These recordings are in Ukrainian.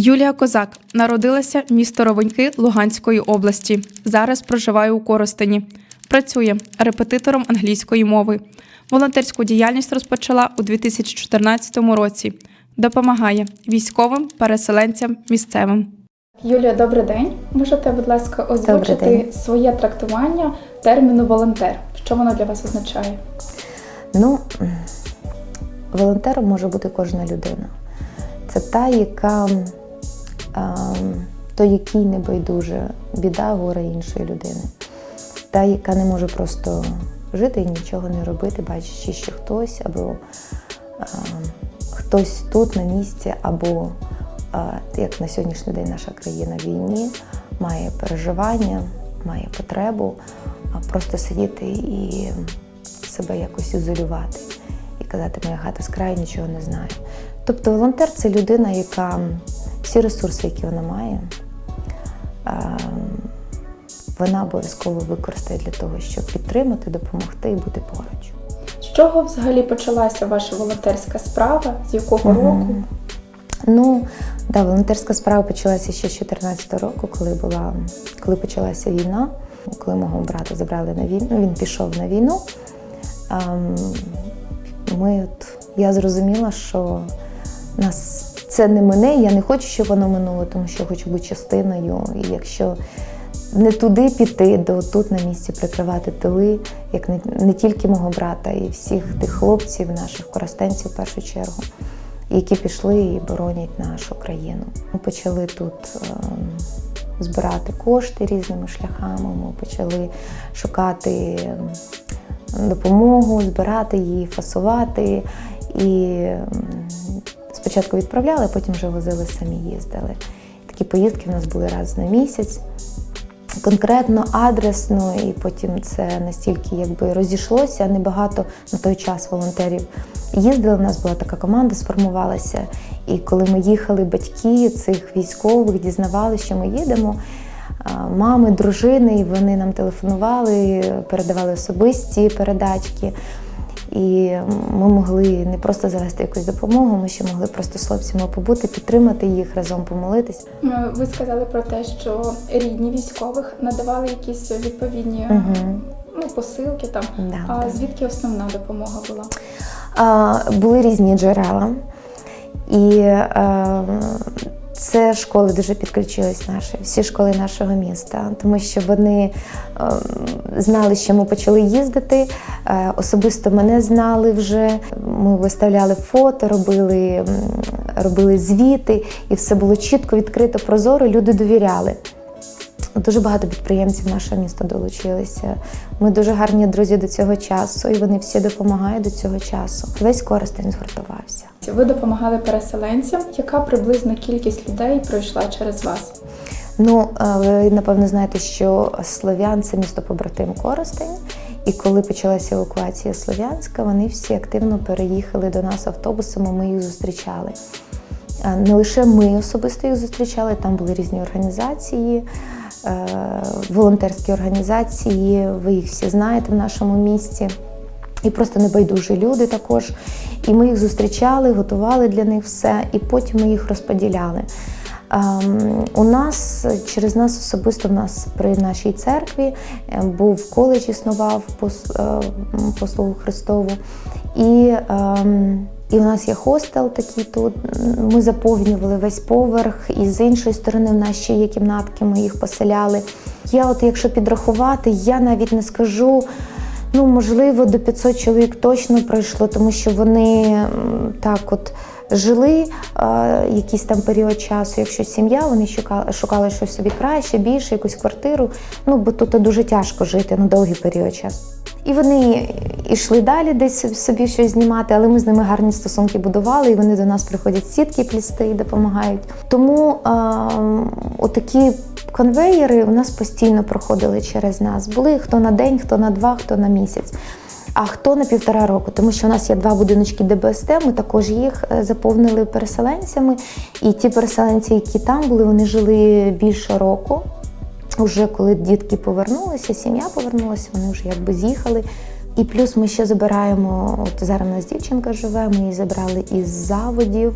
Юлія Козак народилася місто Ровеньки Луганської області. Зараз проживає у Коростені. Працює репетитором англійської мови. Волонтерську діяльність розпочала у 2014 році. Допомагає військовим, переселенцям, місцевим. Юлія, добрий день. Можете, будь ласка, озвучити своє трактування терміну волонтер? Що воно для вас означає? Ну, волонтером може бути кожна людина. Це та, яка то якій не байдуже біда, горе іншої людини. Та, яка не може просто жити і нічого не робити, бачачи, що хтось або ем, хтось тут на місці, або е, як на сьогоднішній день наша країна в війні, має переживання, має потребу а просто сидіти і себе якось ізолювати і казати, моя хата з краю нічого не знає. Тобто волонтер це людина, яка всі ресурси, які вона має, ем, вона обов'язково використає для того, щоб підтримати, допомогти і бути поруч. З чого взагалі почалася ваша волонтерська справа? З якого Мгм. року? Ну, да, волонтерська справа почалася ще з 14 року, коли була, коли почалася війна, коли мого брата забрали на війну, він пішов на війну. Ем, Ми от, я зрозуміла, що нас це не мене, я не хочу, щоб воно минуло, тому що я хочу бути частиною. І якщо не туди піти, то тут на місці прикривати тили, як не, не тільки мого брата, і всіх тих хлопців, наших коростенців в першу чергу які пішли і боронять нашу країну. Ми почали тут ем, збирати кошти різними шляхами. Ми почали шукати ем, допомогу, збирати її, фасувати. І ем, спочатку відправляли, потім вже возили самі їздили. Такі поїздки в нас були раз на місяць. Конкретно, адресно, і потім це настільки якби розійшлося. Небагато на той час волонтерів їздили. У нас була така команда, сформувалася. І коли ми їхали, батьки цих військових дізнавали, що ми їдемо. Мами, дружини, і вони нам телефонували, передавали особисті передачки. І ми могли не просто завести якусь допомогу, ми ще могли просто з хлопцями побути, підтримати їх, разом помолитись. Е, Ви сказали про те, що рідні військових надавали якісь відповідні Мгм. ну, посилки там. Да, а да. звідки основна допомога була? А, були різні джерела. І е, це школи дуже підключились наші, всі школи нашого міста, тому що вони е, знали, що ми почали їздити. Е, особисто мене знали вже. Ми виставляли фото, робили, робили звіти, і все було чітко, відкрито, прозоро. Люди довіряли. Дуже багато підприємців нашого міста долучилися. Ми дуже гарні друзі до цього часу, і вони всі допомагають до цього часу. Весь Коростень згуртувався. Ви допомагали переселенцям. Яка приблизна кількість людей пройшла через вас? Ну, ви напевно знаєте, що Слов'ян це місто побратим Коростень. І коли почалася евакуація Слов'янська, вони всі активно переїхали до нас автобусами. Ми їх зустрічали. Не лише ми особисто їх зустрічали, там були різні організації, волонтерські організації. Ви їх всі знаєте в нашому місті. І просто небайдужі люди також. І ми їх зустрічали, готували для них все, і потім ми їх розподіляли. Ем, у нас через нас особисто в нас при нашій церкві е, був коледж, існував е, послугу Христову. І, ем, і у нас є хостел такий тут. Ми заповнювали весь поверх, і з іншої сторони в нас ще є кімнатки, ми їх поселяли. Я, от якщо підрахувати, я навіть не скажу. Ну, можливо, до 500 чоловік точно пройшло, тому що вони так от жили е, якийсь там період часу. Якщо сім'я, вони шукали, шукали щось собі краще, більше, якусь квартиру. Ну, бо тут дуже тяжко жити на довгий період часу. І вони йшли далі десь собі щось знімати, але ми з ними гарні стосунки будували, і вони до нас приходять сітки плісти і допомагають. Тому е, отакі конвеєри у нас постійно проходили через нас. Були хто на день, хто на два, хто на місяць. А хто на півтора року, тому що у нас є два будиночки ДБСТ, ми також їх е, заповнили переселенцями. І ті переселенці, які там були, вони жили більше року. Уже коли дітки повернулися, сім'я повернулася, вони вже якби з'їхали. І плюс ми ще забираємо, от зараз у нас дівчинка живе, ми її забрали із заводів.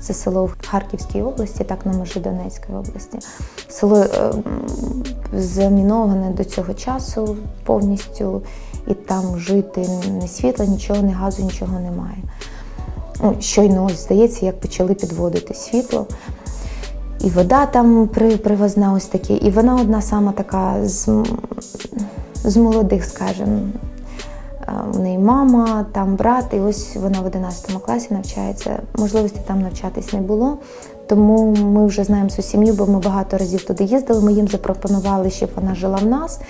Це село в Харківській області, так на межі Донецької області. Село е, заміноване до цього часу повністю, і там жити ні світла, нічого, ні газу, нічого немає. Ну, щойно здається, як почали підводити світло. І вода там привозна ось таке. І вона одна сама така з, з молодих, скажімо. В неї мама, там брат, і ось вона в 11 класі навчається. Можливості там навчатись не було. Тому ми вже знаємо цю сім'ю, бо ми багато разів туди їздили. Ми їм запропонували, щоб вона жила в нас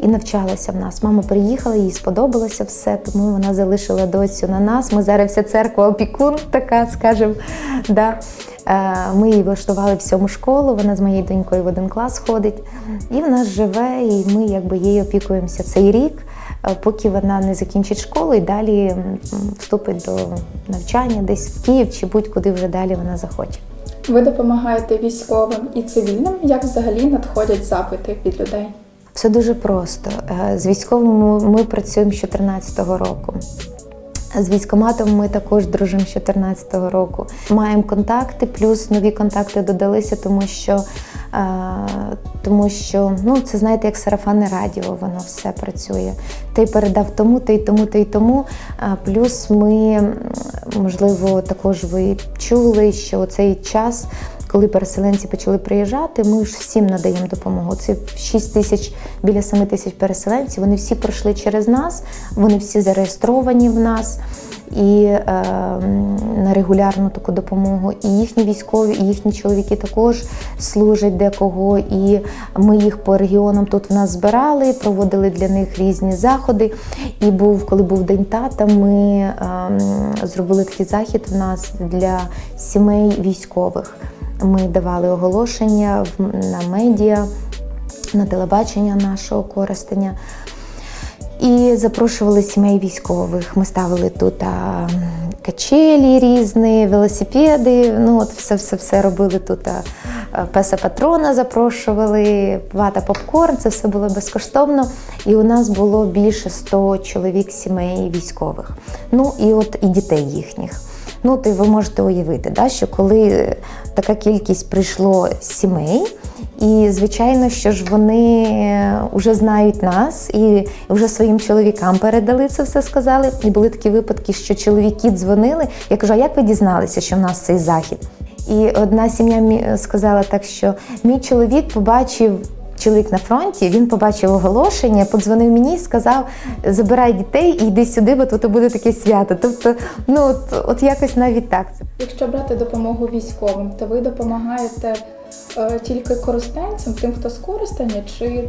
і навчалася в нас. Мама приїхала, їй сподобалося все, тому вона залишила доцю на нас. Ми зараз вся церква опікун, така, скажімо. Да. Е, Ми її влаштували в сьому школу, вона з моєю донькою в один клас ходить. І в нас живе, і ми якби їй опікуємося цей рік, е, поки вона не закінчить школу і далі вступить до навчання десь в Київ чи будь-куди вже далі вона захоче. Ви допомагаєте військовим і цивільним, як взагалі надходять запити від людей? Все дуже просто. Е, З військовими ми працюємо з 2014 року. З військоматом ми також дружимо з 2014 року. Маємо контакти, плюс нові контакти додалися, тому що, е, тому що ну, це знаєте, як сарафанне радіо, воно все працює. Ти передав тому, ти й тому, ти й тому. А Плюс ми, можливо, також ви чули, що цей час коли переселенці почали приїжджати, ми ж всім надаємо допомогу. Це 6 тисяч, біля 7 тисяч переселенців. Вони всі пройшли через нас, вони всі зареєстровані в нас. І е, на регулярну таку допомогу. І їхні військові, і їхні чоловіки також служать декого. І ми їх по регіонам тут в нас збирали, проводили для них різні заходи. І був, коли був день тата, ми е, зробили такий захід в нас для сімей військових. Ми давали оголошення на медіа, на телебачення нашого користення. І запрошували сімей військових. Ми ставили тут а, качелі різні, велосипеди. Ну от все, все, все робили тут. А, песа патрона запрошували, вата попкорн. Це все було безкоштовно. І у нас було більше 100 чоловік сімей військових. Ну і от і дітей їхніх. Ну, то ви можете уявити, да, що коли така кількість прийшло сімей, і звичайно, що ж вони вже знають нас і вже своїм чоловікам передали це все, сказали. І були такі випадки, що чоловіки дзвонили. Я кажу, а як ви дізналися, що в нас цей захід? І одна сім'я сказала так, що мій чоловік побачив. Чоловік на фронті, він побачив оголошення, подзвонив мені і сказав: забирай дітей і йди сюди, бо тут буде таке свято. Тобто, ну от, от якось навіть так. Якщо брати допомогу військовим, то ви допомагаєте е, тільки користенцям, тим, хто з користання, чи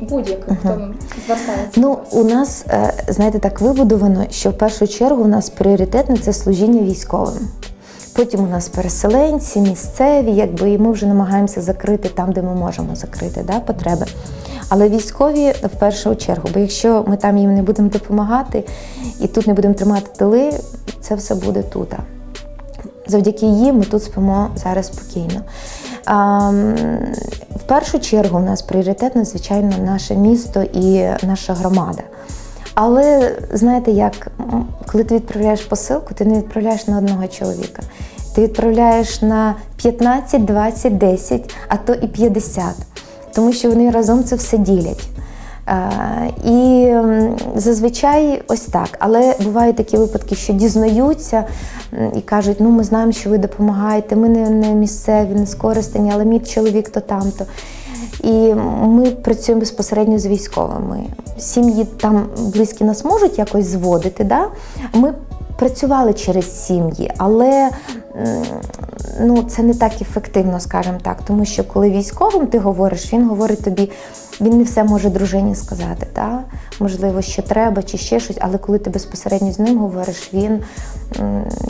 будь-яким, хто звертається? Ну, у нас, е, знаєте, так вибудовано, що в першу чергу у нас пріоритетне це служіння військовим. Потім у нас переселенці, місцеві, якби і ми вже намагаємося закрити там, де ми можемо закрити да, потреби. Але військові в першу чергу, бо якщо ми там їм не будемо допомагати і тут не будемо тримати тили, це все буде тут. Завдяки їм ми тут спимо зараз спокійно. А, в першу чергу у нас пріоритетне, звичайно, наше місто і наша громада. Але знаєте, як коли ти відправляєш посилку, ти не відправляєш на одного чоловіка. Ти відправляєш на 15, 20, 10, а то і 50. Тому що вони разом це все ділять. І зазвичай ось так. Але бувають такі випадки, що дізнаються і кажуть, ну ми знаємо, що ви допомагаєте, ми не, не місцеві, не скористані, але мій чоловік то там-то. І ми працюємо безпосередньо з військовими. Сім'ї там близькі нас можуть якось зводити. Да? Ми працювали через сім'ї, але ну, це не так ефективно, скажімо так. Тому що коли військовим ти говориш, він говорить тобі, він не все може дружині сказати. Да? Можливо, що треба, чи ще щось, але коли ти безпосередньо з ним говориш, він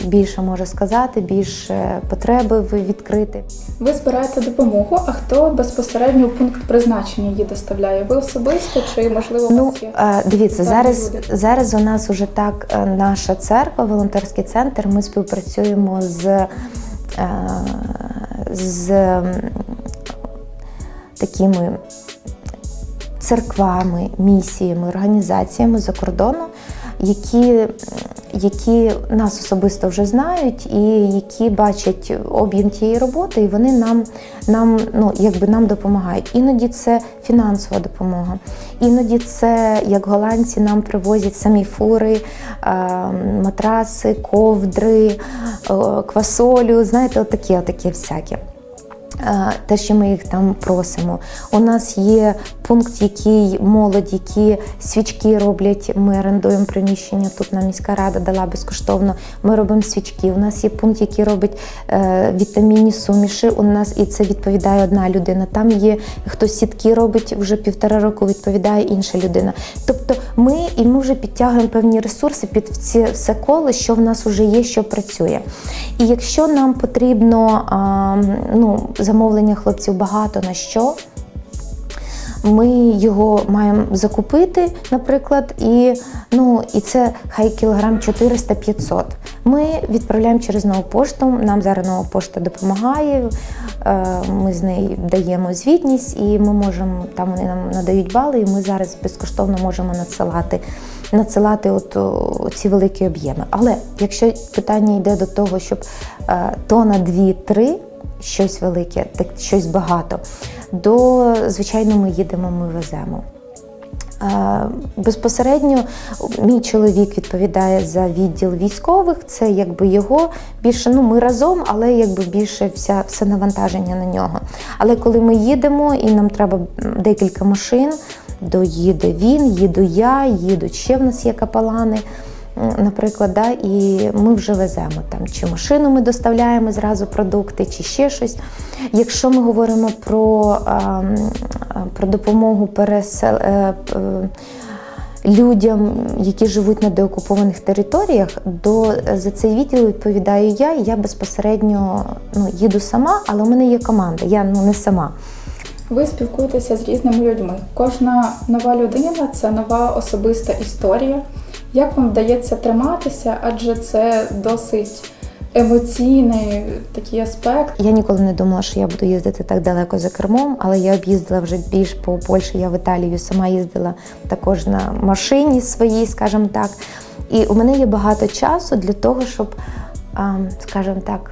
більше може сказати, більше потреби відкрити. Ви збираєте допомогу, а хто безпосередньо у пункт призначення її доставляє? Ви особисто чи можливо у Ну, є? е, дивіться, зараз, люди? зараз у нас уже так е, наша церква, волонтерський центр. Ми співпрацюємо з, е, з такими церквами, місіями, організаціями за кордону, які, які нас особисто вже знають, і які бачать об'єм тієї роботи, і вони нам, нам, ну, якби нам допомагають. Іноді це фінансова допомога, іноді це як голландці нам привозять самі фури, матраси, ковдри, квасолю, знаєте, отакі, отакі всякі. Те, що ми їх там просимо. У нас є пункт, який молодь, які свічки роблять. Ми орендуємо приміщення. Тут нам міська рада дала безкоштовно. Ми робимо свічки. У нас є пункт, який робить е, вітамінні суміші. У нас і це відповідає одна людина. Там є хтось сітки робить вже півтора року, відповідає інша людина. Тобто ми і ми вже підтягуємо певні ресурси під ці все коло, що в нас вже є, що працює. І якщо нам потрібно а, ну, замовлення хлопців багато на що. Ми його маємо закупити, наприклад, і, ну, і це хай кілограм 400-500. Ми відправляємо через нову пошту. Нам зараз нова пошта допомагає. е, Ми з нею даємо звітність, і ми можемо там вони нам надають бали, і ми зараз безкоштовно можемо надсилати, надсилати от ці великі об'єми. Але якщо питання йде до того, щоб е, тона 2-3, щось велике, так щось багато, до звичайно ми їдемо, ми веземо. Безпосередньо мій чоловік відповідає за відділ військових. Це якби його більше. Ну ми разом, але якби більше вся все навантаження на нього. Але коли ми їдемо і нам треба декілька машин, доїде він, їду я, їдуть ще в нас є капелани. М, Наприклад, да, і ми вже веземо там чи машину ми доставляємо зразу продукти, чи ще щось. Якщо ми говоримо про, ем, е, про допомогу пересел... е, е, людям, які живуть на деокупованих територіях, до за цей відділ відповідаю я. Я безпосередньо ну, їду сама, але у мене є команда. Я ну не сама. Ви спілкуєтеся з різними людьми. Кожна нова людина це нова особиста історія. Як вам вдається триматися? Адже це досить емоційний такий аспект. Я ніколи не думала, що я буду їздити так далеко за кермом, але я об'їздила вже більш по Польщі. Я в Італію сама їздила також на машині своїй, скажімо так. І у мене є багато часу для того, щоб, скажімо так,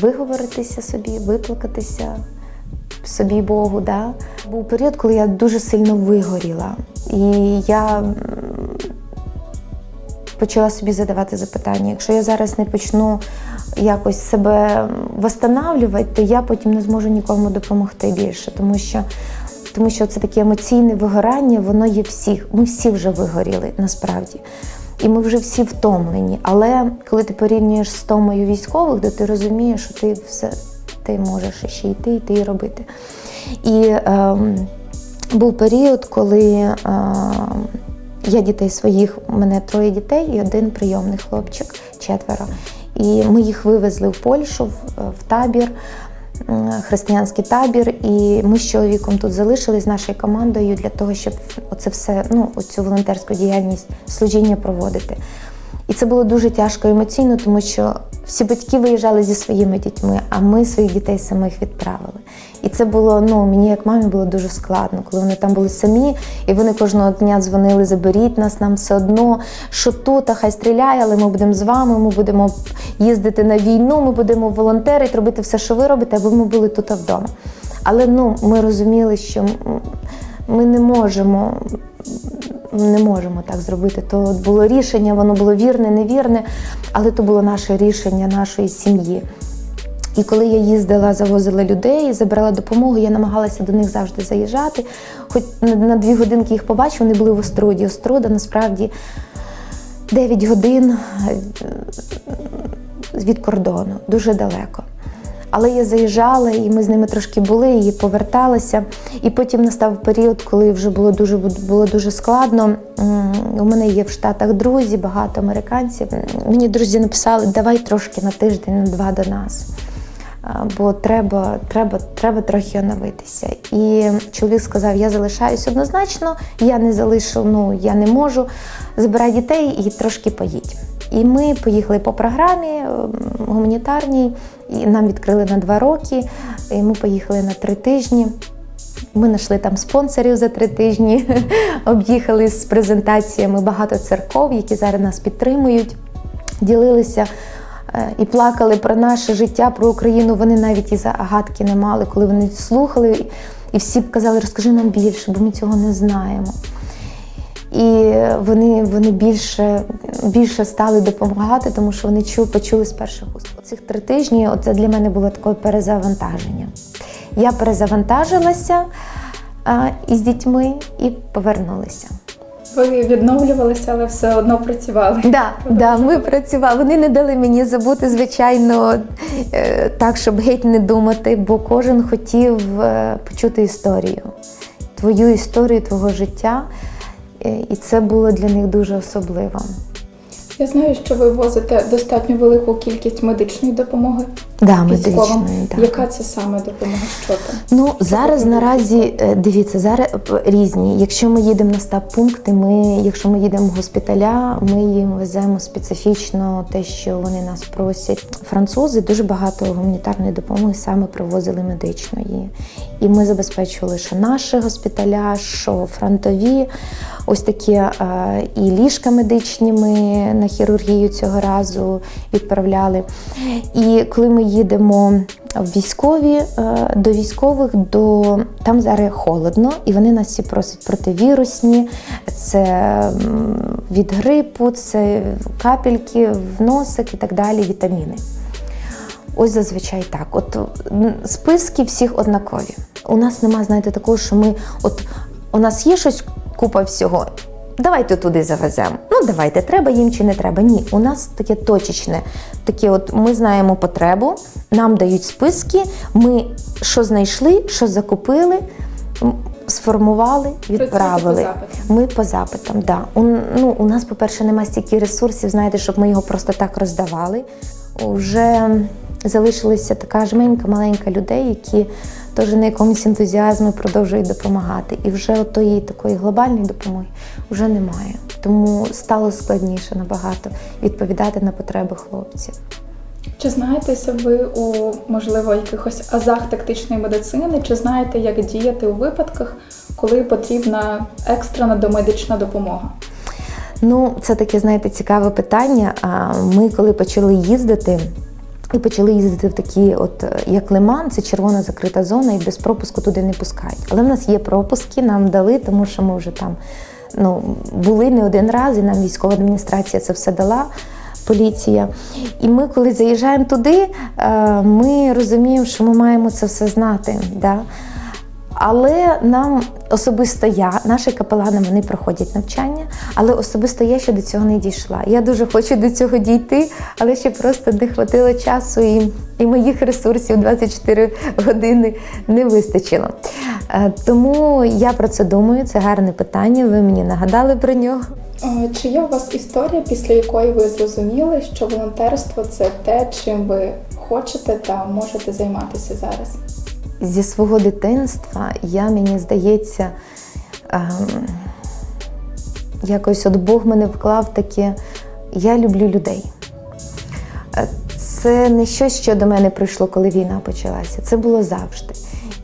виговоритися собі, виплакатися собі Богу. Да? Був період, коли я дуже сильно вигоріла. І я почала собі задавати запитання. Якщо я зараз не почну якось себе восстанавлювати, то я потім не зможу нікому допомогти більше, тому що. Тому що це таке емоційне вигорання, воно є всіх. Ми всі вже вигоріли насправді. І ми вже всі втомлені. Але коли ти порівнюєш з томою військових, то ти розумієш, що ти все ти можеш ще йти, йти і робити. І ем, був період, коли е, я дітей своїх, у мене троє дітей і один прийомний хлопчик, четверо. І ми їх вивезли в Польщу, в, табір, християнський табір. І ми з чоловіком тут залишились з нашою командою для того, щоб оце все, ну, оцю волонтерську діяльність, служіння проводити. І це було дуже тяжко емоційно, тому що всі батьки виїжджали зі своїми дітьми, а ми своїх дітей самих відправили. І це було, ну мені як мамі було дуже складно, коли вони там були самі, і вони кожного дня дзвонили, заберіть нас, нам все одно, що тут, а хай стріляє, але ми будемо з вами, ми будемо їздити на війну, ми будемо волонтерити, робити все, що ви робите, аби ми були тут вдома. Але ну, ми розуміли, що ми не можемо не можемо так зробити. То було рішення, воно було вірне, невірне, але то було наше рішення нашої сім'ї. І коли я їздила, завозила людей, забирала допомогу, я намагалася до них завжди заїжджати. Хоч на, дві годинки їх побачив, вони були в Остроді. Оструда насправді 9 годин е, від кордону, дуже далеко. Але я заїжджала, і ми з ними трошки були, і поверталася. І потім настав період, коли вже було дуже було дуже складно. У мене є в Штатах друзі, багато американців. Мені друзі написали, давай трошки на тиждень, на два до нас. Бо треба, треба, треба трохи оновитися. І чоловік сказав: я залишаюсь однозначно, я не залишу, ну я не можу. Забирай дітей і трошки поїдь. І ми поїхали по програмі ем, гуманітарній, і нам відкрили на два роки. І ми поїхали на три тижні. Ми знайшли там спонсорів за три тижні, об'їхали з презентаціями багато церков, які зараз нас підтримують. ділилися е, і плакали про наше життя, про Україну. Вони навіть і загадки не мали, коли вони слухали, і всі б казали, розкажи нам більше, бо ми цього не знаємо. І вони, вони більше, більше стали допомагати, тому що вони чу, почули з перших уст. Цих три тижні це для мене було таке перезавантаження. Я перезавантажилася а, із дітьми і повернулася. Ви відновлювалися, але все одно працювали. Да, да, ми працювали. Вони не дали мені забути, звичайно, е, так, щоб геть не думати, бо кожен хотів е, почути історію, твою історію, твого життя. Е, І це було для них дуже особливо. Я знаю, що ви возите достатньо велику кількість медичної допомоги Да, медичної. Яка це саме допомога? Що там? Ну зараз наразі е, дивіться, зараз різні. Якщо ми їдемо на стаб-пункти, ми, якщо ми їдемо в госпіталя, ми їм веземо специфічно те, що вони нас просять. Французи дуже багато гуманітарної допомоги саме привозили медичної. І ми забезпечували, що наші госпіталя, що фронтові, ось такі е, і ліжка медичні ми на хірургію цього разу відправляли. І коли ми їдемо в військові е, до військових, до там зараз холодно, і вони нас всі просять противірусні, це від грипу, це капельки в носик і так далі, вітаміни. Ось зазвичай так. От списки всіх однакові. У нас немає, знаєте, такого, що ми от у нас є щось купа всього. Давайте туди завеземо. Ну давайте, треба їм чи не треба. Ні, у нас таке точечне. Таке, от ми знаємо потребу, нам дають списки. Ми що знайшли, що закупили, сформували, відправили. По? Ми по запитам, да. У, ну, у нас, по-перше, немає стільки ресурсів, знаєте, щоб ми його просто так роздавали. Уже залишилася така жменька маленька людей, які теж на якомусь ентузіазмі продовжують допомагати. І вже отої такої глобальної допомоги вже немає. Тому стало складніше набагато відповідати на потреби хлопців. Чи знаєтеся ви у можливо якихось азах тактичної медицини? Чи знаєте, як діяти у випадках, коли потрібна екстрена домедична допомога? Ну, це таке, знаєте, цікаве питання. Ми, коли почали їздити, і почали їздити в такі, от е, як Лиман, це червона закрита зона, і без пропуску туди не пускають. Але в нас є пропуски, нам дали, тому що ми вже там ну, були не один раз, і нам військова адміністрація це все дала. Поліція. І ми, коли заїжджаємо туди, е, ми розуміємо, що ми маємо це все знати. Да? Але нам особисто я, наші капелани, вони проходять навчання, але особисто я ще до цього не дійшла. Я дуже хочу до цього дійти, але ще просто не хватило часу і, і моїх ресурсів 24 години не вистачило. Е, Тому я про це думаю. Це гарне питання. Ви мені нагадали про нього. Е, Чи є у вас історія, після якої ви зрозуміли, що волонтерство це те, чим ви хочете та можете займатися зараз? Зі свого дитинства я, мені здається, ем, якось от Бог мене вклав таке, я люблю людей. Е, Це не щось, що до мене прийшло, коли війна почалася. Це було завжди.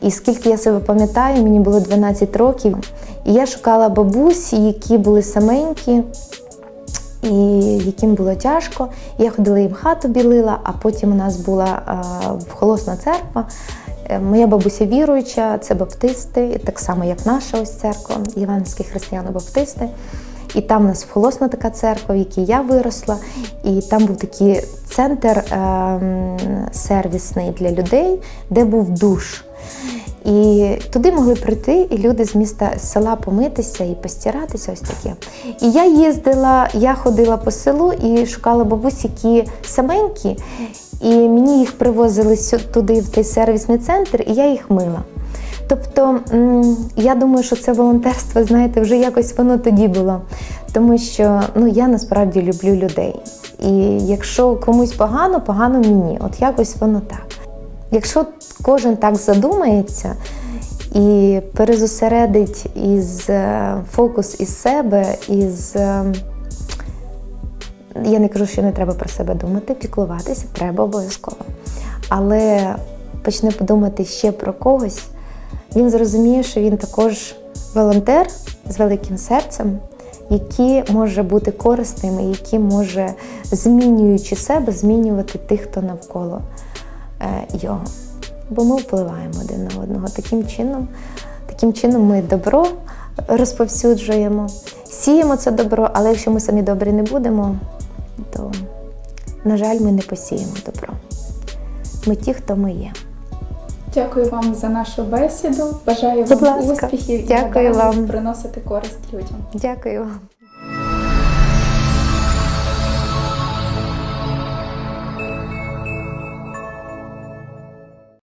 І скільки я себе пам'ятаю, мені було 12 років, і я шукала бабусі, які були саменькі, і яким було тяжко. Я ходила їм хату білила, а потім у нас була е, холосна церква. Е, Моя бабуся віруюча, це баптисти, так само як наша ось церква, євангельські християни-баптисти. І там у нас холосна така церква, в якій я виросла, і там був такий центр ем, сервісний для людей, де був душ. І туди могли прийти і люди з міста з села помитися і постиратися, ось таке. І я їздила, я ходила по селу і шукала бабусь, які саменькі, і мені їх привозили туди, в той сервісний центр, і я їх мила. Тобто, я думаю, що це волонтерство, знаєте, вже якось воно тоді було. Тому що ну, я насправді люблю людей. І якщо комусь погано, погано мені. От якось воно так. Якщо кожен так задумається і перезосередить із е, фокус із себе, із е, я не кажу, що не треба про себе думати, піклуватися треба обов'язково. Але почне подумати ще про когось, він зрозуміє, що він також волонтер з великим серцем, які може бути корисними, які може, змінюючи себе, змінювати тих, хто навколо е, його. Бо ми впливаємо один на одного. Таким чином, таким чином ми добро розповсюджуємо, сіємо це добро, але якщо ми самі добрі не будемо, то, на жаль, ми не посіємо добро. Ми ті, хто ми є. Дякую вам за нашу бесіду. Бажаю Будь вам ласка. успіхів Дякую і вам. приносити користь людям. Дякую вам.